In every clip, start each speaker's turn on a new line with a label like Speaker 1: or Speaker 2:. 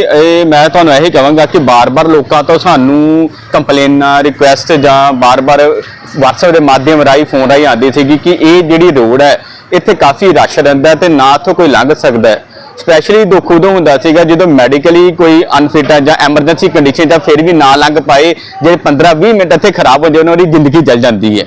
Speaker 1: ਇਹ ਮੈਂ ਤੁਹਾਨੂੰ ਇਹੀ ਕਹਾਂਗਾ ਕਿ ਬਾਰ-ਬਾਰ ਲੋਕਾਂ ਤੋਂ ਸਾਨੂੰ ਕੰਪਲੇਨਾਂ ਰਿਕੁਐਸਟ ਜਾਂ ਬਾਰ-ਬਾਰ WhatsApp ਦੇ ਮਾਧਿਅਮ ਰਾਹੀਂ ਫੋਨ ਰਾਹੀਂ ਆਉਂਦੀ ਸੀਗੀ ਕਿ ਇਹ ਜਿਹੜੀ ਰੋਡ ਹੈ, ਇੱਥੇ ਕਾਫੀ ਰਸ਼ ਰਹਿੰਦਾ ਹੈ ਤੇ ਨਾ ਇੱਥੋਂ ਕੋਈ ਲੰਘ ਸਕਦਾ ਹੈ। ਸਪੈਸ਼ਲੀ ਦੁੱਖ ਉਦੋਂ ਹੁੰਦਾ ਸੀਗਾ ਜਦੋਂ ਮੈਡੀਕਲੀ ਕੋਈ ਅਨਫਿਟ ਹੈ ਜਾਂ ਐਮਰਜੈਂਸੀ ਕੰਡੀਸ਼ਨ ਜਾਂ ਫਿਰ ਵੀ ਨਾ ਲੰਘ ਪਾਏ, ਜੇ 15-20 ਮਿੰਟ ਇੱਥੇ ਖਰਾਬ ਹੋ ਜਾਏ, ਉਹਨਾਂ ਦੀ ਜ਼ਿੰਦਗੀ ਜਲ ਜਾਂਦੀ ਹੈ।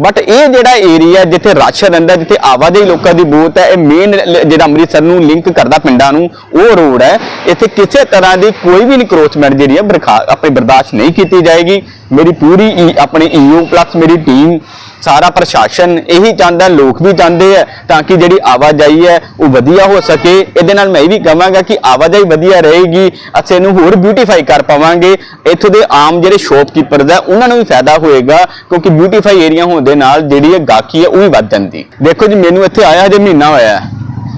Speaker 1: ਬਟ ਇਹ ਜਿਹੜਾ ਏਰੀਆ ਜਿੱਥੇ ਰਸ਼ ਰਹਿੰਦਾ ਜਿੱਥੇ ਆਵਾਜਾਈ ਲੋਕਾਂ ਦੀ ਬਹੁਤ ਹੈ, ਇਹ ਮੇਨ ਜਿਹੜਾ ਅੰਮ੍ਰਿਤਸਰ ਨੂੰ ਲਿੰਕ ਕਰਦਾ ਪਿੰਡਾਂ ਨੂੰ, ਉਹ ਰੋਡ ਹੈ। ਇੱਥੇ ਕਿਸੇ ਤਰ੍ਹਾਂ ਦੀ ਕੋਈ ਵੀ ਇਨਕਰੋਚਮੈਂਟ ਜਿਹੜੀ ਹੈ, ਬਰਖਾ, ਆਪਣੀ ਬਰਦਾਸ਼ਤ ਨਹੀਂ ਕੀਤੀ ਜਾਏਗੀ। ਮੇਰੀ ਪੂਰੀ ਈ- ਆਪਣੀ ਈਓ ਪਲੱਸ ਮੇਰੀ ਟੀਮ ਸਾਰਾ ਪ੍ਰਸ਼ਾਸਨ ਇਹੀ ਚਾਹੁੰਦਾ, ਲੋਕ ਵੀ ਚਾਹੁੰਦੇ ਆ ਤਾਂ ਕਿ ਜਿਹੜੀ ਆਵਾਜਾਈ ਹੈ ਉਹ ਵਧੀਆ ਹੋ ਸਕੇ। ਇਹਦੇ ਨਾਲ ਮੈਂ ਇਹ ਵੀ ਕਹਾਂਗਾ ਕਿ ਆਵਾਜਾਈ ਵਧੀਆ ਰਹੇਗੀ, ਅਸੀਂ ਇਹਨੂੰ ਹੋਰ ਬਿਊਟੀਫਾਈ ਕਰ ਪਾਵਾਂਗੇ। ਇੱਥੋਂ ਦੇ ਆਮ ਜਿਹੜੇ ਸ਼ੌਪਕੀਪਰਸ ਆ, ਉਹਨਾਂ ਨੂੰ ਵੀ ਫਾਇਦਾ ਹੋਏਗਾ, ਕਿਉਂਕਿ ਬਿਊਟੀਫਾਈ ਏਰੀਆ ਹੋਣ ਦੇ ਨਾਲ ਜਿਹੜੀ ਇਹ ਗਾਹਕੀ ਹੈ ਉਹ ਵੀ ਵੱਧ ਜਾਂਦੀ। ਦੇਖੋ ਜੀ, ਮੈਨੂੰ ਇੱਥੇ ਆਇਆ ਹਜੇ ਮਹੀਨਾ ਹੋਇਆ।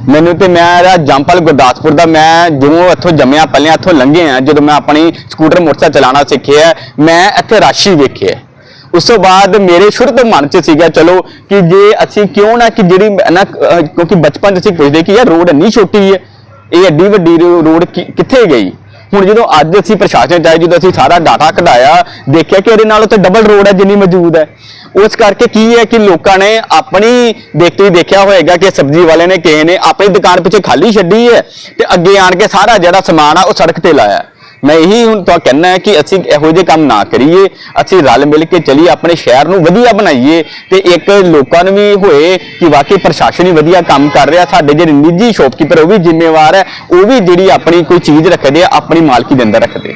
Speaker 1: ਮੈਨੂੰ ਤੇ ਮੈਂ ਇਹਦਾ ਜੰਪਲ ਗੁਰਦਾਸਪੁਰ ਦਾ, ਮੈਂ ਜਿਉਂ ਇੱਥੋਂ ਜੰਮਿਆ ਪਲਿਆ ਇੱਥੋਂ ਲੰਘੇ ਆ, ਜਦੋਂ ਮੈਂ ਆਪਣੀ ਸਕੂਟਰ ਮੋਟਰਸਾਈਕਲ ਚਲਾਉਣਾ ਸਿੱਖਿਆ ਮੈਂ ਇੱਥੇ ਰਾਸ਼ੀ ਵੇਖਿਆ ਉਸ ਤੋਂ ਬਾਅਦ ਮੇਰੇ ਸ਼ੁਰੂ ਤੋਂ ਮਨ 'ਚ ਸੀਗਾ, ਚਲੋ ਕਿ ਜੇ ਅਸੀਂ ਕਿਉਂ ਨਾ ਕਿ ਜਿਹੜੀ ਨਾ ਕਿਉਂਕਿ ਬਚਪਨ 'ਚ ਅਸੀਂ ਪੁੱਛਦੇ ਕਿ ਯਾਰ ਰੋਡ ਇੰਨੀ ਛੋਟੀ ਹੈ, ਇਹ ਐਡੀ ਵੱਡੀ ਰੋਡ ਕਿੱਥੇ ਗਈ? ਹੁਣ ਜਦੋਂ ਅੱਜ ਅਸੀਂ ਪ੍ਰਸ਼ਾਸਨ ਚਾਹੇ ਜਦੋਂ ਅਸੀਂ ਸਾਰਾ ਡਾਟਾ ਕਢਾਇਆ, ਦੇਖਿਆ ਕਿ ਇਹਦੇ ਨਾਲੋਂ ਤਾਂ ਡਬਲ ਰੋਡ ਹੈ ਜਿੰਨੀ ਮੌਜੂਦ ਹੈ। ਉਸ ਕਰਕੇ ਕੀ ਹੈ ਕਿ ਲੋਕਾਂ ਨੇ ਆਪਣੀ ਦੇਖਤੇ ਹੀ ਦੇਖਿਆ ਹੋਏਗਾ ਕਿ ਸਬਜ਼ੀ ਵਾਲੇ ਨੇ, ਕਿਸੇ ਨੇ ਆਪਣੀ ਦੁਕਾਨ ਪਿੱਛੇ ਖਾਲੀ ਛੱਡੀ ਹੈ ਤੇ ਅੱਗੇ ਆਣ ਕੇ ਸਾਰਾ ਜਿਹੜਾ ਸਮਾਨ ਆ ਉਹ ਸੜਕ ਤੇ ਲਾਇਆ ਮੈਂ ਇਹੀ ਹੁਣ ਤਾਂ ਕਹਿਣਾ ਹੈ ਕਿ ਅਸੀਂ ਇਹੋ ਜਿਹੇ ਕੰਮ ਨਾ ਕਰੀਏ, ਅਸੀਂ ਰਲ ਮਿਲ ਕੇ ਚੱਲੀਏ, ਆਪਣੇ ਸ਼ਹਿਰ ਨੂੰ ਵਧੀਆ ਬਣਾਈਏ ਤੇ ਇੱਕ ਲੋਕਾਂ ਨੂੰ ਵੀ ਹੋਏ ਕਿ ਵਾਕਈ ਪ੍ਰਸ਼ਾਸਨ ਹੀ ਵਧੀਆ ਕੰਮ ਕਰ ਰਿਹਾ, ਸਾਡੇ ਜਿਹੜੇ ਨਿੱਜੀ ਸ਼ੌਪਕੀਪਰ ਉਹ ਵੀ ਜ਼ਿੰਮੇਵਾਰ ਹੈ, ਉਹ ਵੀ ਜਿਹੜੀ ਆਪਣੀ ਕੋਈ ਚੀਜ਼ ਰੱਖਦੇ ਆ, ਆਪਣੀ ਮਾਲਕੀ ਦੇ ਅੰਦਰ ਰੱਖਦੇ